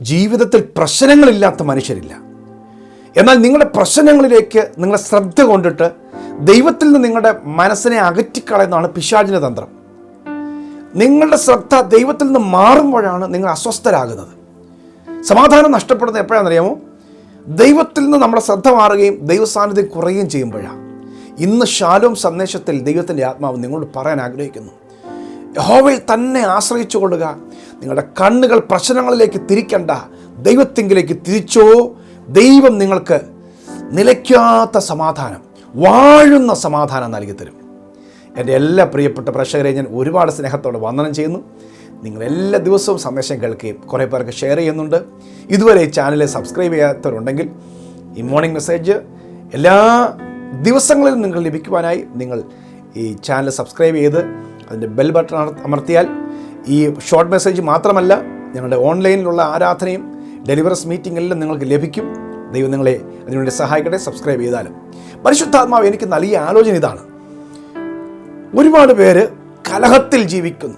ജീവിതത്തിൽ പ്രശ്നങ്ങളില്ലാത്ത മനുഷ്യരില്ല. എന്നാൽ നിങ്ങളുടെ പ്രശ്നങ്ങളിലേക്ക് നിങ്ങളെ ശ്രദ്ധ കൊണ്ടിട്ട് ദൈവത്തിൽ നിന്ന് നിങ്ങളുടെ മനസ്സിനെ അകറ്റിക്കളയുന്നതാണ് പിശാചിന്റെ തന്ത്രം. നിങ്ങളുടെ ശ്രദ്ധ ദൈവത്തിൽ നിന്ന് മാറുമ്പോഴാണ് നിങ്ങൾ അസ്വസ്ഥരാകുന്നത്. സമാധാനം നഷ്ടപ്പെടുന്നത് എപ്പോഴാണെന്നറിയാമോ? ദൈവത്തിൽ നിന്ന് നമ്മുടെ ശ്രദ്ധ മാറുകയും ദൈവസാന്നിധ്യം കുറയുകയും ചെയ്യുമ്പോഴാണ്. ഇന്ന് ശാലോം സന്ദേശത്തിൽ ദൈവത്തിന്റെ ആത്മാവ് നിങ്ങളോട് പറയാൻ ആഗ്രഹിക്കുന്നു. യഹോവയിൽ തന്നെ ആശ്രയിച്ചു കൊള്ളുക. നിങ്ങളുടെ കണ്ണുകൾ പ്രശ്നങ്ങളിലേക്ക് തിരിക്കണ്ട. ദൈവത്തെങ്കിലേക്ക് തിരിച്ചോ. ദൈവം നിങ്ങൾക്ക് നിലയ്ക്കാത്ത സമാധാനം വാഴുന്ന സമാധാനം നൽകി തരും. എന്റെ എല്ലാ പ്രിയപ്പെട്ട പ്രേക്ഷകരെ ഞാൻ ഒരുപാട് സ്നേഹത്തോടെ വന്ദനം ചെയ്യുന്നു. നിങ്ങൾ എല്ലാ ദിവസവും സന്ദേശം കേൾക്കുകയും കുറേ പേർക്ക് ഷെയർ ചെയ്യുന്നുണ്ട്. ഇതുവരെ ഈ ചാനൽ സബ്സ്ക്രൈബ് ചെയ്യാത്തവരുണ്ടെങ്കിൽ ഈ മോർണിംഗ് മെസ്സേജ് എല്ലാ ദിവസങ്ങളിലും നിങ്ങൾ ലഭിക്കുവാനായി നിങ്ങൾ ഈ ചാനൽ സബ്സ്ക്രൈബ് ചെയ്ത് അതിന്റെ ബെൽ ബട്ടൺ അമർത്തിയാൽ ഈ ഷോർട്ട് മെസ്സേജ് മാത്രമല്ല ഞങ്ങളുടെ ഓൺലൈനിലുള്ള ആരാധനയും ഡെലിവറസ് മീറ്റിംഗ് എല്ലാം നിങ്ങൾക്ക് ലഭിക്കും. ദൈവം നിങ്ങളെ അതിനുവേണ്ടി സഹായിക്കട്ടെ. സബ്സ്ക്രൈബ് ചെയ്താലും. പരിശുദ്ധാത്മാവ് എനിക്ക് നൽകിയ ആലോചന ഇതാണ്. ഒരുപാട് പേര് കലഹത്തിൽ ജീവിക്കുന്നു.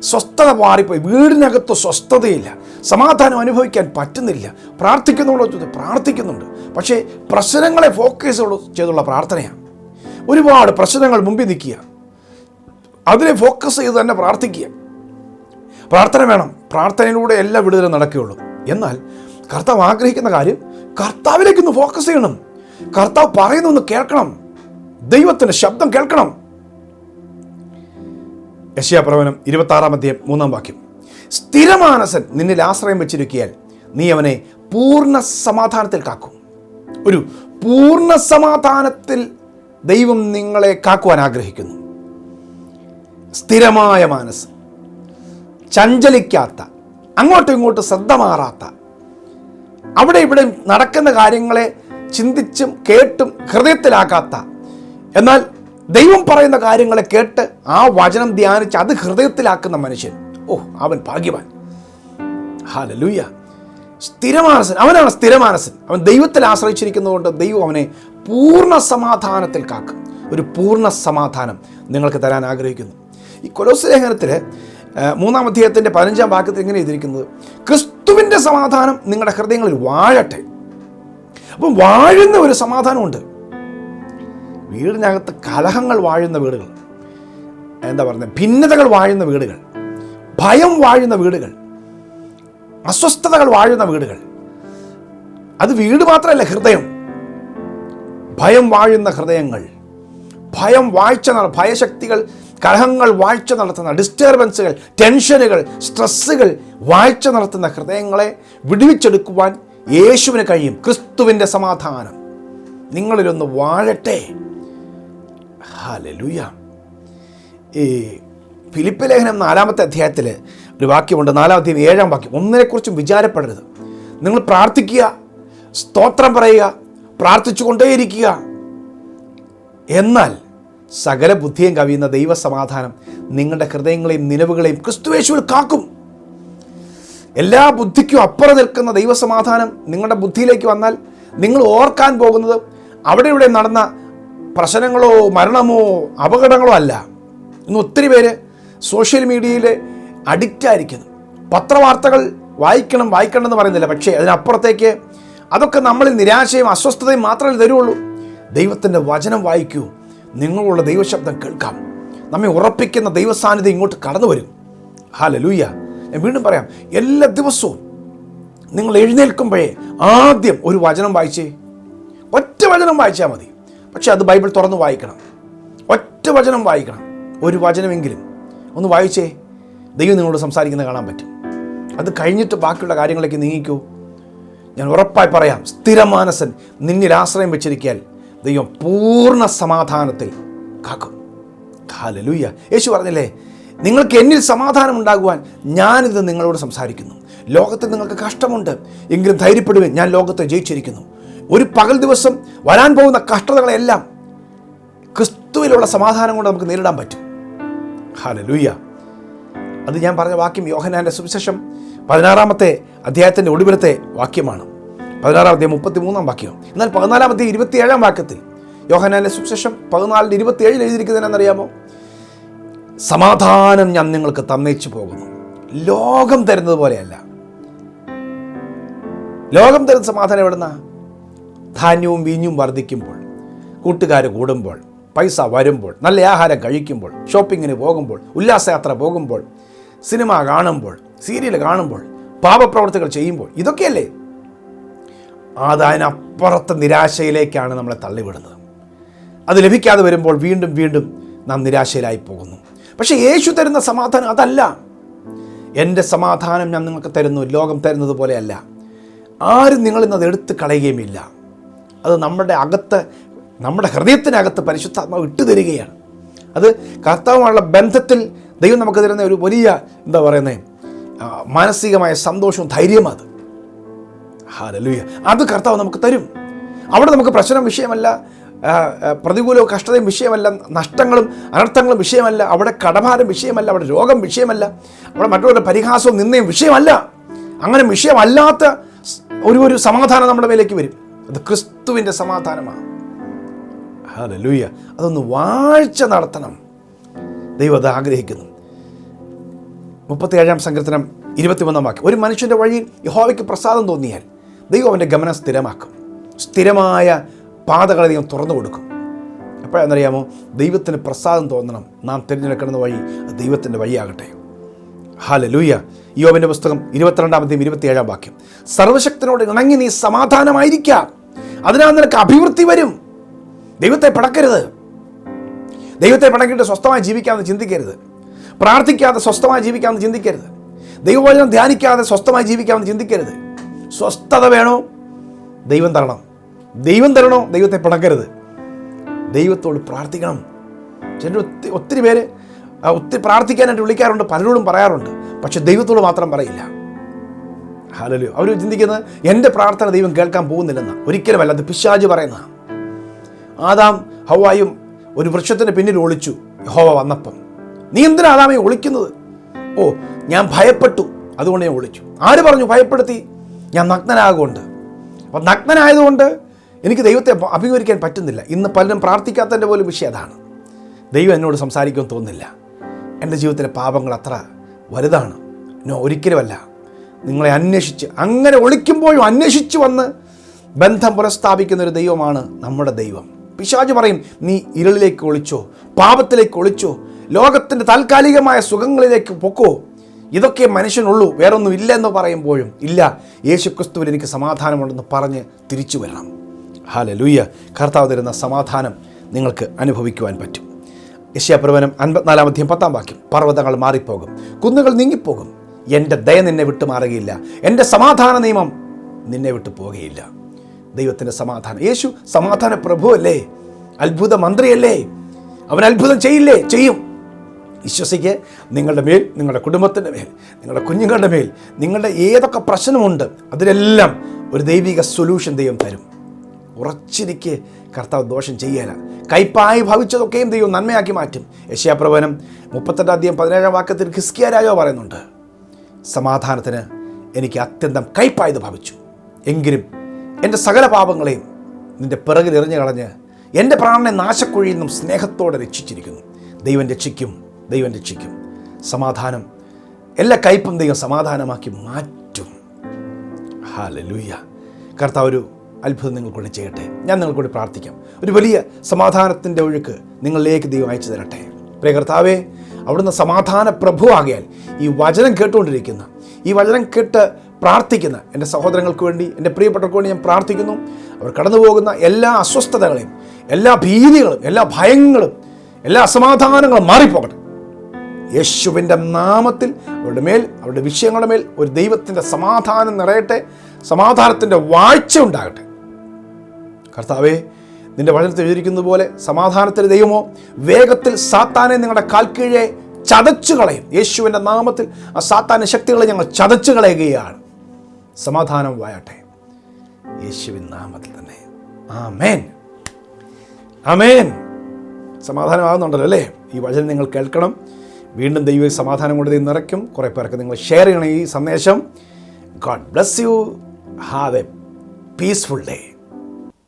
സ്വസ്ഥത മാറിപ്പോയി. വീടിനകത്ത് സ്വസ്ഥതയില്ല. സമാധാനം അനുഭവിക്കാൻ പറ്റുന്നില്ല. പ്രാർത്ഥിക്കുന്നുണ്ടോ ചോദിച്ചു പ്രാർത്ഥിക്കുന്നുണ്ട്. പക്ഷേ പ്രശ്നങ്ങളെ ഫോക്കസ് ചെയ്തുള്ള പ്രാർത്ഥനയാണ്. ഒരുപാട് പ്രശ്നങ്ങൾ മുമ്പിൽ നിൽക്കുക. അതിനെ ഫോക്കസ് ചെയ്ത് തന്നെ പ്രാർത്ഥിക്കുക. പ്രാർത്ഥന വേണം. പ്രാർത്ഥനയിലൂടെ എല്ലാ വിടുതലും നടക്കുകയുള്ളൂ. എന്നാൽ കർത്താവ് ആഗ്രഹിക്കുന്ന കാര്യം കർത്താവിലേക്കൊന്ന് ഫോക്കസ് ചെയ്യണം. കർത്താവ് പറയുന്നൊന്ന് കേൾക്കണം. ദൈവത്തിന്റെ ശബ്ദം കേൾക്കണം. യശ്യാപ്രവനം ഇരുപത്താറാം അധ്യായം മൂന്നാം വാക്യം. സ്ഥിരമാനസൻ നിന്നിൽ ആശ്രയം വെച്ചിരിക്കിയാൽ നീ അവനെ പൂർണ സമാധാനത്തിൽ കാക്കും. ഒരു പൂർണ സമാധാനത്തിൽ ദൈവം നിങ്ങളെ കാക്കുവാൻ ആഗ്രഹിക്കുന്നു. സ്ഥിരമായ മനസ്സ്. ചഞ്ചലിക്കാത്ത അങ്ങോട്ടും ഇങ്ങോട്ടും ശ്രദ്ധ മാറാത്ത അവിടെ ഇവിടെ നടക്കുന്ന കാര്യങ്ങളെ ചിന്തിച്ചും കേട്ടും ഹൃദയത്തിലാക്കാത്ത എന്നാൽ ദൈവം പറയുന്ന കാര്യങ്ങളെ കേട്ട് ആ വചനം ധ്യാനിച്ച് അത് ഹൃദയത്തിലാക്കുന്ന മനുഷ്യൻ. ഓ അവൻ ഭാഗ്യവാൻ. ഹാലലൂയ സ്ഥിരമാനസൻ അവനാണ് സ്ഥിരമാനസൻ അവൻ ദൈവത്തിൽ ആശ്രയിച്ചിരിക്കുന്നതുകൊണ്ട് ദൈവം അവനെ പൂർണ സമാധാനത്തിൽ കാക്കും. ഒരു പൂർണ സമാധാനം നിങ്ങൾക്ക് തരാൻ ആഗ്രഹിക്കുന്നു. ഈ കൊലോസ് ലേഖനത്തിൽ മൂന്നാം അധ്യായത്തിന്റെ പതിനഞ്ചാം വാക്യത്തിൽ ഇങ്ങനെ എഴുതിയിരിക്കുന്നത് ക്രിസ്തുവിന്റെ സമാധാനം നിങ്ങളുടെ ഹൃദയങ്ങളിൽ വാഴട്ടെ. അപ്പം വാഴുന്ന ഒരു സമാധാനമുണ്ട്. വീടിനകത്ത് കലഹങ്ങൾ വാഴുന്ന വീടുകൾ എന്താ പറയുന്നത് ഭിന്നതകൾ വാഴുന്ന വീടുകൾ ഭയം വാഴുന്ന വീടുകൾ അസ്വസ്ഥതകൾ വാഴുന്ന വീടുകൾ അത് വീട് മാത്രമല്ല ഹൃദയം. ഭയം വാഴുന്ന ഹൃദയങ്ങൾ ഭയം വാഴ്ച ഭയശക്തികൾ കലഹങ്ങൾ വാഴ്ച നടത്തുന്ന ഡിസ്റ്റർബൻസുകൾ ടെൻഷനുകൾ സ്ട്രെസ്സുകൾ വാഴ്ച നടത്തുന്ന ഹൃദയങ്ങളെ വിടുവിച്ചെടുക്കുവാൻ യേശുവിന് കഴിയും. ക്രിസ്തുവിന്റെ സമാധാനം. നിങ്ങളിലൊന്ന് വാഴട്ടെ. ഹലലുയ ഈ ഫിലിപ്പ് ലേഖനം നാലാമത്തെ അധ്യായത്തിൽ ഒരു വാക്യമുണ്ട്. നാലാം അധ്യായം ഏഴാം വാക്യം. ഒന്നിനെക്കുറിച്ചും വിചാരപ്പെടരുത്. നിങ്ങൾ പ്രാർത്ഥിക്കുക സ്തോത്രം പറയുക പ്രാർത്ഥിച്ചുകൊണ്ടേയിരിക്കുക. എന്നാൽ സകല ബുദ്ധിയും കവിയുന്ന ദൈവസമാധാനം നിങ്ങളുടെ ഹൃദയങ്ങളെയും നിലവുകളെയും ക്രിസ്തുവേശുവിൽ കാക്കും. എല്ലാ ബുദ്ധിക്കും അപ്പുറം നിൽക്കുന്ന ദൈവസമാധാനം നിങ്ങളുടെ ബുദ്ധിയിലേക്ക് വന്നാൽ നിങ്ങൾ ഓർക്കാൻ പോകുന്നത് അവിടെ ഇവിടെ നടന്ന പ്രശ്നങ്ങളോ മരണമോ അപകടങ്ങളോ അല്ല. ഇന്ന് ഒത്തിരി പേര് സോഷ്യൽ മീഡിയയിൽ അഡിക്റ്റായിരിക്കുന്നു പത്രവാർത്തകൾ വായിക്കണം വായിക്കണം എന്ന് പറയുന്നില്ല. പക്ഷേ അതിനപ്പുറത്തേക്ക് അതൊക്കെ നമ്മളിൽ നിരാശയും അസ്വസ്ഥതയും മാത്രമേ തരുള്ളൂ. ദൈവത്തിന്റെ വചനം വായിക്കൂ. നിങ്ങളുള്ള ദൈവശബ്ദം കേൾക്കാം. നമ്മെ ഉറപ്പിക്കുന്ന ദൈവസാന്നിധ്യം ഇങ്ങോട്ട് കടന്നു വരും. ഹാല ലൂയ്യ ഞാൻ വീണ്ടും പറയാം എല്ലാ ദിവസവും നിങ്ങൾ എഴുന്നേൽക്കുമ്പോഴേ ആദ്യം ഒരു വചനം വായിച്ചേ. ഒറ്റ വചനം വായിച്ചാൽ മതി. പക്ഷെ അത് ബൈബിൾ തുറന്ന് വായിക്കണം. ഒറ്റ വചനം വായിക്കണം. ഒരു വചനമെങ്കിലും ഒന്ന് വായിച്ചേ. ദൈവം നിങ്ങളോട് സംസാരിക്കുന്നത് കാണാൻ പറ്റും. അത് കഴിഞ്ഞിട്ട് ബാക്കിയുള്ള കാര്യങ്ങളിലേക്ക് നീങ്ങിക്കൂ. ഞാൻ ഉറപ്പായി പറയാം സ്ഥിരമാനസൻ നിന്നിൽ ആശ്രയം വെച്ചിരിക്കാൻ ദൈവം പൂർണ സമാധാനത്തിൽ കാക്കും. ഹാലലൂയ യേശു പറഞ്ഞില്ലേ നിങ്ങൾക്ക് എന്നിൽ സമാധാനം ഉണ്ടാകുവാൻ ഞാനിത് നിങ്ങളോട് സംസാരിക്കുന്നു. ലോകത്തിൽ നിങ്ങൾക്ക് കഷ്ടമുണ്ട് എങ്കിലും ധൈര്യപ്പെടുവേ ഞാൻ ലോകത്തെ ജയിച്ചിരിക്കുന്നു. ഒരു പകൽ ദിവസം വരാൻ പോകുന്ന കഷ്ടതകളെല്ലാം ക്രിസ്തുവിലുള്ള സമാധാനം കൊണ്ട് നമുക്ക് നേരിടാൻ പറ്റും. ഹാലലൂയ അത് ഞാൻ പറഞ്ഞ വാക്യം യോഹനാന്റെ സുവിശേഷം പതിനാറാമത്തെ അധ്യായത്തിന്റെ ഒടുവിലത്തെ വാക്യമാണ്. പതിനാറാം അധ്യായം മുപ്പത്തി മൂന്നാം വാക്യം. എന്നാൽ പതിനാലാം അധ്യായം ഇരുപത്തിയേഴാം വാക്യത്തിൽ യോഹനാന്റെ സുവിശേഷം പതിനാലിന് ഇരുപത്തിയേഴിൽ എഴുതിയിരിക്കുന്നതിനെന്നറിയാമോ സമാധാനം ഞാൻ നിങ്ങൾക്ക് തന്നേച്ചു പോകുന്നു. ലോകം തരുന്നത് പോലെയല്ല. ലോകം തരുന്ന സമാധാനം എവിടുന്ന? ധാന്യവും വീഞ്ഞും വർദ്ധിക്കുമ്പോൾ കൂട്ടുകാർ കൂടുമ്പോൾ പൈസ വരുമ്പോൾ നല്ല ആഹാരം കഴിക്കുമ്പോൾ ഷോപ്പിങ്ങിന് പോകുമ്പോൾ ഉല്ലാസയാത്ര പോകുമ്പോൾ സിനിമ കാണുമ്പോൾ സീരിയൽ കാണുമ്പോൾ പാപപ്രവർത്തികൾ ചെയ്യുമ്പോൾ ഇതൊക്കെയല്ലേ? അതിനപ്പുറത്തെ നിരാശയിലേക്കാണ് നമ്മളെ തള്ളിവിടുന്നത്. അത് ലഭിക്കാതെ വരുമ്പോൾ വീണ്ടും വീണ്ടും നാം നിരാശയിലായി പോകുന്നു. പക്ഷേ യേശു തരുന്ന സമാധാനം അതല്ല. എന്റെ സമാധാനം ഞാൻ നിങ്ങൾക്ക് തരുന്നു ലോകം തരുന്നത് പോലെയല്ല. ആരും നിങ്ങളിൽ നിന്ന് അത് എടുത്ത് കളയുകയുമില്ല. അത് നമ്മുടെ അകത്ത് നമ്മുടെ ഹൃദയത്തിനകത്ത് പരിശുദ്ധാത്മാവ് ഇട്ടു തരികയാണ് അത് കർത്താവുമായുള്ള ബന്ധത്തിൽ ദൈവം നമുക്ക് തരുന്ന ഒരു വലിയ എന്താ പറയുന്നത് മാനസികമായ സന്തോഷവും ധൈര്യമാണ് അത്. ഹാലലുയ. അത് കർത്താവ് നമുക്ക് തരും. അവിടെ നമുക്ക് പ്രശ്നം വിഷയമല്ല പ്രതികൂലവും കഷ്ടതയും വിഷയമല്ല നഷ്ടങ്ങളും അനർത്ഥങ്ങളും വിഷയമല്ല അവിടെ കടഭാരം വിഷയമല്ല അവിടെ രോഗം വിഷയമല്ല അവിടെ മറ്റുള്ളവരുടെ പരിഹാസവും നിന്നയും വിഷയമല്ല. അങ്ങനെ വിഷയമല്ലാത്ത ഒരു ഒരു സമാധാനം നമ്മുടെ മേലേക്ക് വരും. അത് ക്രിസ്തുവിന്റെ സമാധാനമാണ്. ഹാലലൂയ. അതൊന്ന് വാഴ്ച നടത്തണം. ദൈവം അത് ആഗ്രഹിക്കുന്നു. മുപ്പത്തി ഏഴാം സങ്കീർത്തനം ഇരുപത്തിമൂന്നാം വാക്യം. ഒരു മനുഷ്യന്റെ വഴിയിൽ യഹോവയ്ക്ക് പ്രസാദം തോന്നിയാൽ ദൈവം അവന്റെ ഗമനം സ്ഥിരമാക്കും. സ്ഥിരമായ പാതകളെ ദൈവം തുറന്നു കൊടുക്കും. എപ്പോഴാണെന്നറിയാമോ ദൈവത്തിന് പ്രസാദം തോന്നണം. നാം തിരഞ്ഞെടുക്കുന്ന വഴി ദൈവത്തിന്റെ വഴിയാകട്ടെ. ഹാല ലൂയ യോബിന്റെ പുസ്തകം ഇരുപത്തിരണ്ടാമത്തെയും ഇരുപത്തിയേഴാം വാക്യം. സർവശക്തനോട് ഇണങ്ങി നീ സമാധാനമായിരിക്കാം. അതിനാൽ നിനക്ക് അഭിവൃദ്ധി വരും. ദൈവത്തെ പടക്കരുത് ദൈവത്തെ പടക്കിയിട്ട് സ്വസ്ഥമായി ജീവിക്കാമെന്ന് ചിന്തിക്കരുത്. പ്രാർത്ഥിക്കാതെ സ്വസ്ഥമായി ജീവിക്കാമെന്ന് ചിന്തിക്കരുത്. ദൈവവചനം ധ്യാനിക്കാതെ സ്വസ്ഥമായി ജീവിക്കാമെന്ന് ചിന്തിക്കരുത്. സ്വസ്ഥത വേണോ? ദൈവം തരണം. ദൈവം തരണോ? ദൈവത്തെ പിണക്കരുത്. ദൈവത്തോട് പ്രാർത്ഥിക്കണം. ചിലർ ഒത്തിരി ഒത്തിരി പേര് ഒത്തിരി പ്രാർത്ഥിക്കാനായിട്ട് വിളിക്കാറുണ്ട് പലരോടും പറയാറുണ്ട്. പക്ഷെ ദൈവത്തോട് മാത്രം പറയില്ല. ഹലോ അവർ ചിന്തിക്കുന്നത് എന്റെ പ്രാർത്ഥന ദൈവം കേൾക്കാൻ പോകുന്നില്ലെന്ന്. ഒരിക്കലുമല്ല അത് പിശാജ് പറയുന്നതാണ് ആദാം ഹവായും ഒരു വൃക്ഷത്തിന് പിന്നിൽ ഒളിച്ചു ഹോവ വന്നപ്പം. നീ എന്തിനാ ആദാമെ ഒളിക്കുന്നത്? ഓ ഞാൻ ഭയപ്പെട്ടു അതുകൊണ്ട് ഞാൻ ഒളിച്ചു. ആര് പറഞ്ഞു ഭയപ്പെടുത്തി? ഞാൻ നഗ്നനാകുകൊണ്ട് അപ്പം നഗ്നനായതുകൊണ്ട് എനിക്ക് ദൈവത്തെ അഭിമുഖീകരിക്കാൻ പറ്റുന്നില്ല. ഇന്ന് പലരും പ്രാർത്ഥിക്കാത്തതിന്റെ പോലും വിഷയം അതാണ്. ദൈവം എന്നോട് സംസാരിക്കുമെന്ന് തോന്നുന്നില്ല. എന്റെ ജീവിതത്തിലെ പാപങ്ങൾ അത്ര വലുതാണ്. നോ ഒരിക്കലുമല്ല. നിങ്ങളെ അന്വേഷിച്ച് അങ്ങനെ ഒളിക്കുമ്പോഴും അന്വേഷിച്ച് വന്ന് ബന്ധം പുനഃസ്ഥാപിക്കുന്ന ഒരു ദൈവമാണ് നമ്മുടെ ദൈവം. പിശാജ് പറയും നീ ഇരുളിലേക്ക് ഒളിച്ചോ പാപത്തിലേക്ക് ഒളിച്ചോ ലോകത്തിന്റെ താൽക്കാലികമായ സുഖങ്ങളിലേക്ക് പൊക്കോ ഇതൊക്കെ മനുഷ്യനുള്ളൂ വേറൊന്നും ഇല്ല എന്ന് പറയുമ്പോഴും ഇല്ല യേശു ക്രിസ്തുവിൽ എനിക്ക് സമാധാനമുണ്ടെന്ന് പറഞ്ഞ് തിരിച്ചു വരണം. ഹാല ലൂയ്യ കർത്താവ് തരുന്ന സമാധാനം നിങ്ങൾക്ക് അനുഭവിക്കുവാൻ പറ്റും. യശ്യാപ്രവനം അൻപത്തിനാലാം അധ്യയം പത്താം വാക്യം. പർവതങ്ങൾ മാറിപ്പോകും കുന്നുകൾ നീങ്ങിപ്പോകും. എന്റെ ദയ നിന്നെ വിട്ടു മാറുകയില്ല. എന്റെ സമാധാന നിയമം നിന്നെ വിട്ടു പോകുകയില്ല ദൈവത്തിന്റെ സമാധാനം. യേശു സമാധാന പ്രഭുവല്ലേ അത്ഭുത മന്ത്രിയല്ലേ അവൻ അത്ഭുതം ചെയ്യില്ലേ? ചെയ്യും. വിശ്വസിക്ക് നിങ്ങളുടെ മേൽ നിങ്ങളുടെ കുടുംബത്തിന്റെ മേൽ നിങ്ങളുടെ കുഞ്ഞുങ്ങളുടെ മേൽ നിങ്ങളുടെ ഏതൊക്കെ പ്രശ്നമുണ്ട് അതിനെല്ലാം ഒരു ദൈവിക സൊല്യൂഷൻ ദൈവം തരും. ഉറച്ചിരിക്ക് കർത്താവ് ദോഷം ചെയ്യല. കൈപ്പായി ഭവിച്ചതൊക്കെയും ദൈവം നന്മയാക്കി മാറ്റും. യശയാപ്രവനം മുപ്പത്തെട്ടാം അധ്യയം പതിനേഴാം വാക്യത്തിൽ ഖിസ്കിയ രാജാവ് പറയുന്നുണ്ട് സമാധാനത്തിന് എനിക്ക് അത്യന്തം കൈപ്പായത് ഭവിച്ചു. എങ്കിലും എന്റെ സകല പാപങ്ങളെയും നിന്റെ പിറകിൽ എറിഞ്ഞു കളഞ്ഞ് എന്റെ പ്രാണനെ നാശക്കുഴിയിൽ നിന്നും സ്നേഹത്തോടെ രക്ഷിച്ചിരിക്കുന്നു. ദൈവം രക്ഷിക്കും. ദൈവം രക്ഷിക്കും. സമാധാനം എല്ലാ കയ്പും ദൈവം സമാധാനമാക്കി മാറ്റും. ഹാലലൂയ കർത്താവ് ഒരു അത്ഭുതം നിങ്ങൾക്കൂടെ ചെയ്യട്ടെ. ഞാൻ നിങ്ങൾക്കൂടെ പ്രാർത്ഥിക്കാം. ഒരു വലിയ സമാധാനത്തിന്റെ ഒഴുക്ക് നിങ്ങളിലേക്ക് ദൈവം അയച്ചു തരട്ടെ. പ്രിയ കർത്താവേ അവിടുന്ന് സമാധാന പ്രഭുവാകിയാൽ ഈ വചനം കേട്ടുകൊണ്ടിരിക്കുന്ന ഈ വചനം കേട്ട് പ്രാർത്ഥിക്കുന്ന എന്റെ സഹോദരങ്ങൾക്ക് വേണ്ടി എന്റെ പ്രിയപ്പെട്ടവർക്ക് വേണ്ടി ഞാൻ പ്രാർത്ഥിക്കുന്നു. അവർ കടന്നു പോകുന്ന എല്ലാ അസ്വസ്ഥതകളെയും എല്ലാ ഭീതികളും എല്ലാ ഭയങ്ങളും എല്ലാ അസമാധാനങ്ങളും മാറിപ്പോകട്ടെ. യേശുവിന്റെ നാമത്തിൽ അവരുടെ മേൽ അവരുടെ വിഷയങ്ങളുടെ മേൽ ഒരു ദൈവത്തിന്റെ സമാധാനം നിറയട്ടെ സമാധാനത്തിന്റെ വാഴ്ച ഉണ്ടാകട്ടെ. കർത്താവേ നിന്റെ വചനത്തിൽ എഴുതിയിരിക്കുന്നത് പോലെ സമാധാനത്തിന് ദൈവമോ വേഗത്തിൽ സാത്താനെ നിങ്ങളുടെ കാൽക്കീഴെ ചതച്ചു കളയും. യേശുവിന്റെ നാമത്തിൽ ആ സാത്താന ശക്തികളെ ഞങ്ങൾ ചതച്ചു കളയുകയാണ്. സമാധാനം വായട്ടെ. യേശുവിൻ നാമത്തിൽ തന്നെ. ആമേൻ. ആമേൻ. സമാധാനമാകുന്നുണ്ടല്ലോ അല്ലേ? ഈ വചനം നിങ്ങൾ കേൾക്കണം. വീണ്ടും ദൈവ സമാധാനം കൊണ്ട് നിറയ്ക്കും. കുറേ പേർക്ക് നിങ്ങൾ ഷെയർ ചെയ്യണം ഈ സന്ദേശം. God bless you have a peaceful day